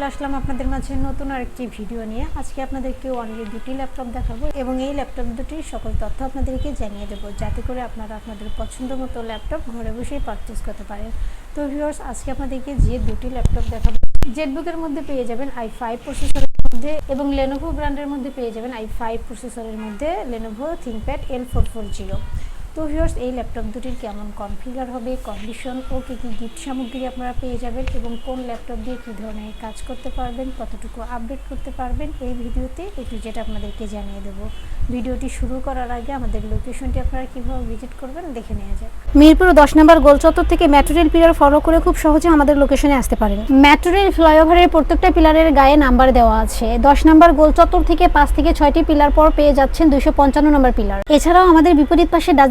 আসলাম আপনাদের মাঝে নতুন আরেকটি ভিডিও নিয়ে। আজকে আপনাদেরকে অনলি দুটি ল্যাপটপ দেখাবো এবং এই ল্যাপটপ দুটির সকল তথ্য আপনাদেরকে জানিয়ে দেবো, যাতে করে আপনারা আপনাদের পছন্দ মতো ল্যাপটপ ঘরে বসেই পারচেস করতে পারেন। তো ভিউয়ার্স আজকে আপনাদেরকে যে দুটি ল্যাপটপ দেখাবো জেটবুকের মধ্যে পেয়ে যাবেন আই ফাইভ প্রসেসরের মধ্যে এবং লেনোভো ব্র্যান্ডের মধ্যে পেয়ে যাবেন আই ফাইভ প্রসেসরের মধ্যে Lenovo ThinkPad L four four zero তো ভিউয়ার্স এই ল্যাপটপ দুটির কেমন কনফিগার হবে কন্ডিশন ও কী কী গিফট সামগ্রী আপনারা পেয়ে যাবেন এবং কোন ল্যাপটপ দিয়ে কী ধরনের কাজ করতে পারবেন, কতটুকু আপডেট করতে পারবেন, এই ভিডিওতে একটু যেটা আপনাদেরকে জানিয়ে দেবো। ভিডিওটি শুরু করার আগে আমাদের লোকেশনটি আপনারা কীভাবে ভিজিট করবেন দেখে নেওয়া যায় মিরপুর দশ নম্বর গোলচত্বর থেকে মেট্রো রেল পিলার ফলো করে খুব সহজে আমাদের লোকেশনে আসতে পারেন। মেট্রো রেল ফ্লাইওভারের প্রত্যেকটা পিলারের গায়ে নাম্বার দেওয়া আছে। দশ নম্বর গোলচত্বর থেকে পাঁচ থেকে ছয়টি পিলার পর পেয়ে যাচ্ছেন দুইশো পঞ্চান্ন নম্বর পিলার এছাড়াও আমাদের বিপরীত পাশে ডাচ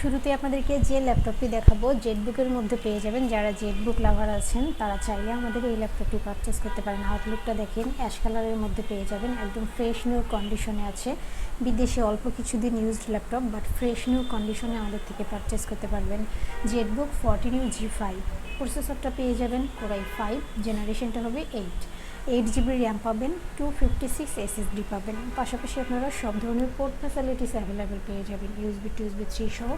শুরুতে আপনাদেরকে যে ল্যাপটপটি দেখাবো জেটবুকের মধ্যে পেয়ে যাবেন। যারা জেটবুক লাভার আছেন, তারা চাইলে আমাদের এই ল্যাপটপটি পারচেস করতে পারেন। আউটলুকটা দেখেন অ্যাশ কালারের মধ্যে পেয়ে যাবেন। একদম ফ্রেশ নিউ কন্ডিশনে আছে। বিদেশে অল্প কিছুদিন used laptop but fresh new কন্ডিশনে আমাদের থেকে পারচেস করতে পারবেন। ZBook forty new G five প্রসেসরটা পেয়ে যাবেন কোরাই ফাইভ জেনারেশনটা হবে এইট এইট জিবি র্যাম পাবেন টু ফিফটি সিক্স এসএসডি পাবেন। পাশাপাশি আপনারা সব ধরনের পোর্ট ফ্যাসিলিটিস অ্যাভেলেবেল পেয়ে যাবেন ইউএসবি টুএসবি থ্রি সহ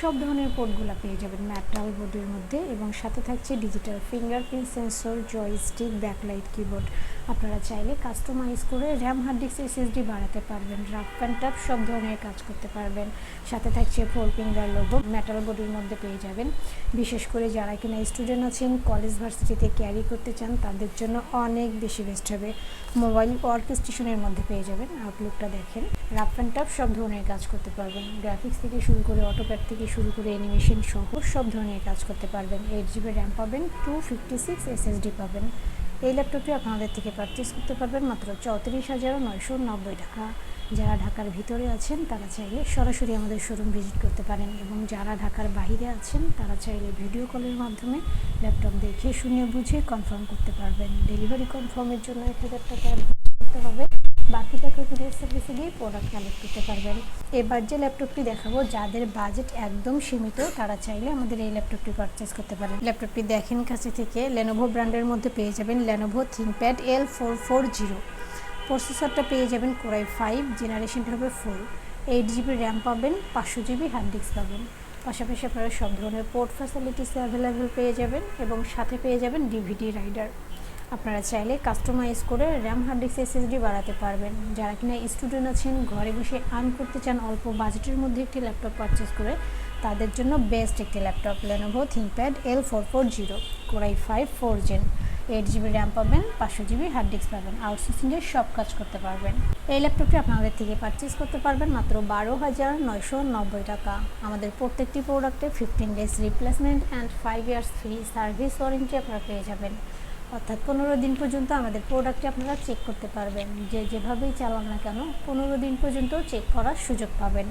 সব ধরনের পোর্টগুলো পেয়ে যাবেন ম্যাটাল বোর্ডের মধ্যে এবং সাথে থাকছে digital fingerprint sensor joystick backlight keyboard আপনারা চাইলে কাস্টমাইজ করে র্যাম হার্ড ডিস্ক এসএসডি বাড়াতে পারবেন রাফ অ্যান্ড সব ধরনের কাজ করতে পারবেন। সাথে থাকছে ফোর ফিঙ্গার লোগো মেটাল বোর্ডের মধ্যে পেয়ে যাবেন। বিশেষ করে যারা কিনা স্টুডেন্ট আছেন কলেজ ভার্সিটিতে ক্যারি করতে চান, তাদের জন্য অনেক বেশি বেস্ট হবে। মোবাইল ওয়ার্ক স্টেশনের মধ্যে পেয়ে যাবেন। আউটলুকটা দেখেন। রাফ অ্যান্ড টাফ সব ধরনের কাজ করতে পারবেন। গ্রাফিক্স থেকে শুরু করে অটোপ্যাড থেকে শুরু করে অ্যানিমেশন সহ সব ধরনের কাজ করতে পারবেন। এইট জিবি র্যাম পাবেন টু ফিফটি সিক্স এসএসডি পাবেন। এই ল্যাপটপটি আপনাদের থেকে পারচেস করতে পারবেন মাত্র চৌত্রিশ হাজার নয়শো নব্বই টাকা। যারা ঢাকার ভিতরে আছেন, তারা চাইলে সরাসরি আমাদের শোরুম ভিজিট করতে পারেন এবং যারা ঢাকার বাইরে আছেন, তারা চাইলে ভিডিও কলের মাধ্যমে ল্যাপটপ দেখে শুনে বুঝে কনফার্ম করতে পারবেন। ডেলিভারি কনফার্মের জন্য এক হাজার টাকা করতে হবে। বাকি টাকা কুরিয়ার সার্ভিসে দিয়ে প্রোডাক্ট কালেক্ট করতে পারবেন। এবার যে ল্যাপটপটি দেখাবো, যাদের বাজেট একদম সীমিত, তারা চাইলে আমাদের এই ল্যাপটপটি পারচেস করতে পারেন। ল্যাপটপটি দেখেন কাছে থেকে লেনোভো ব্র্যান্ডের মধ্যে পেয়ে যাবেন Lenovo ThinkPad L four four zero প্রসেসরটা পেয়ে যাবেন কোরাই ফাইভ, জেনারেশনটা হবে ফোর এইট জিবি র্যাম পাবেন, পাঁচশো জিবি হার্ড ডিস্ক পাবেন। পাশাপাশি আপনারা সব ধরনের পোর্ট ফ্যাসিলিটিস অ্যাভেলেবেল পেয়ে যাবেন এবং সাথে পেয়ে যাবেন ডিভিডি রাইডার আপনারা চাইলে কাস্টমাইজ করে র্যাম হার্ড ডিস্ক এসএসডি বাড়াতে পারবেন। যারা কিনা স্টুডেন্ট আছেন, ঘরে বসে আর্ন করতে চান, অল্প বাজেটের মধ্যে একটি ল্যাপটপ পারচেস করে, তাদের জন্য বেস্ট একটি laptop Lenovo ThinkPad L four four zero core i five four gen eight GB RAM পাবেন, পাঁচশো জিবি হার্ড ডিস্ক পাবেন আউটসোর্সিংয়ের সব কাজ করতে পারবেন। এই ল্যাপটপটি আপনাদের থেকে পারচেস করতে পারবেন মাত্র বারো হাজার নয়শো নব্বই টাকা। আমাদের প্রত্যেকটি প্রোডাক্টে fifteen days replacement and five years free service warranty আপনারা পেয়ে যাবেন। অর্থাৎ পনেরো দিন পর্যন্ত আমাদের প্রোডাক্টটি আপনারা চেক করতে পারবেন। যে যেভাবেই চালান না কেন, পনেরো দিন পর্যন্ত চেক করার সুযোগ পাবেন।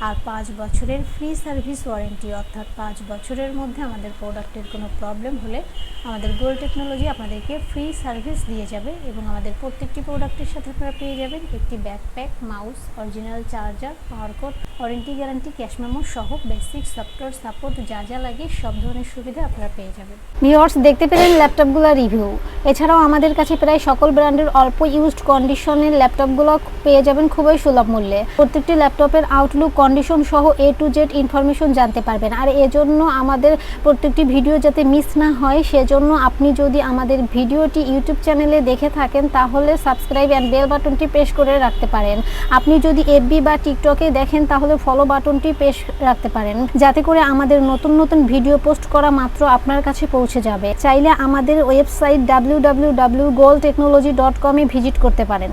আর পাঁচ বছরের ফ্রি সার্ভিস ওয়ারেন্টি, অর্থাৎ পাঁচ বছরের মধ্যে আমাদের প্রোডাক্টের কোনো প্রবলেম হলে আমাদের গোল টেকনোলজি আপনাদেরকে ফ্রি সার্ভিস দিয়ে যাবে এবং আমাদের প্রত্যেকটি প্রোডাক্টের সাথে আপনারা পেয়ে যাবেন একটি backpack, mouse, original charger power cord warranty guarantee, cash memo সহ বেসিক সফটওয়্যার সাপোর্ট যা যা লাগে সব ধরনের সুবিধা আপনারা পেয়ে যাবেন। ভিউয়ার্স, দেখতে পেলেন ল্যাপটপগুলো রিভিউ। এছাড়াও আমাদের কাছে প্রায় সকল ব্র্যান্ডের অল্প ইউজড কন্ডিশনের ল্যাপটপগুলো পেয়ে যাবেন খুবই সুলভ মূল্যে। প্রত্যেকটি ল্যাপটপের আউটলুক কন্ডিশন সহ এ টু জেড ইনফরমেশন জানতে পারবেন। আর এজন্য আমাদের প্রত্যেকটি ভিডিও যাতে মিস না হয়, সেজন্য আপনি যদি আমাদের ভিডিওটি ইউটিউব চ্যানেলে দেখে থাকেন, তাহলে সাবস্ক্রাইব অ্যান্ড বেল বাটনটি প্রেস করে রাখতে পারেন। আপনি যদি এফবি বা টিকটকে দেখেন, তাহলে ফলো বাটনটি পেশ রাখতে পারেন। যাতে করে আমাদের নতুন নতুন ভিডিও পোস্ট করা মাত্র আপনার কাছে পৌঁছে যাবে। চাইলে আমাদের website W W W Goal Technology dot কমে ভিজিট করতে পারেন।